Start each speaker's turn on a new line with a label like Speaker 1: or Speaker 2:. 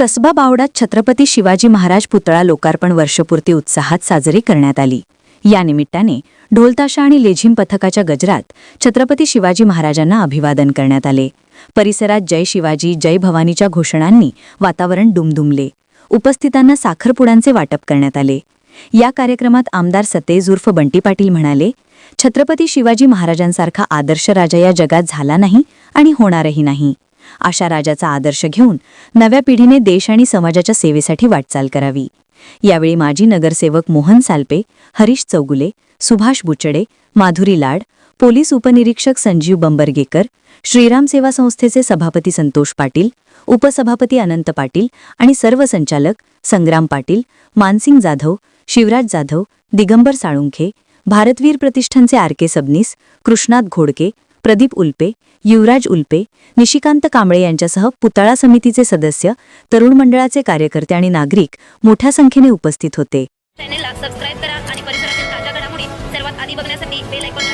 Speaker 1: कसबा बावडात छत्रपती शिवाजी महाराज पुतळा लोकार्पण वर्षपूर्ती उत्साहात साजरी करण्यात आली. या निमित्ताने ढोलताशा आणि लेझिम पथकाच्या गजरात छत्रपती शिवाजी महाराजांना अभिवादन करण्यात आले. परिसरात जय शिवाजी जय भवानीच्या घोषणांनी वातावरण दुमदुमले उपस्थितांना साखरपुड्यांचे वाटप करण्यात आले. या कार्यक्रमात आमदार सतेज उर्फ बंटी पाटील म्हणाले छत्रपती शिवाजी महाराजांसारखा आदर्श राजा या जगात झाला नाही आणि होणारही नाही. अशा राजाचा आदर्श घेऊन नव्या पिढीने देश आणि समाजाच्या सेवेसाठी वाटचाल करावी. यावेळी माजी नगरसेवक मोहन साल्पे हरीश चौगुले सुभाष बुचडे माधुरी लाड पोलीस उपनिरीक्षक संजीव बंबरगेकर श्रीराम सेवा संस्थेचे सभापती संतोष पाटील उपसभापती अनंत पाटील आणि सर्व संचालक संग्राम पाटील मानसिंग जाधव शिवराज जाधव दिगंबर साळुंखे भारतवीर प्रतिष्ठानचे आर के सबनीस कृष्णात घोडके प्रदीप उल्पे युवराज उल्पे निशिकांत कांबळे यांच्यासह पुतळा समितीचे सदस्य तरुण मंडळाचे कार्यकर्ते आणि नागरिक मोठ्या संख्येने उपस्थित होते.
Speaker 2: चॅनेलला सबस्क्राईब करा आणि परिसरातील ताज्या घडामोडी सर्वात आधी बघण्यासाठी बेल आयकॉन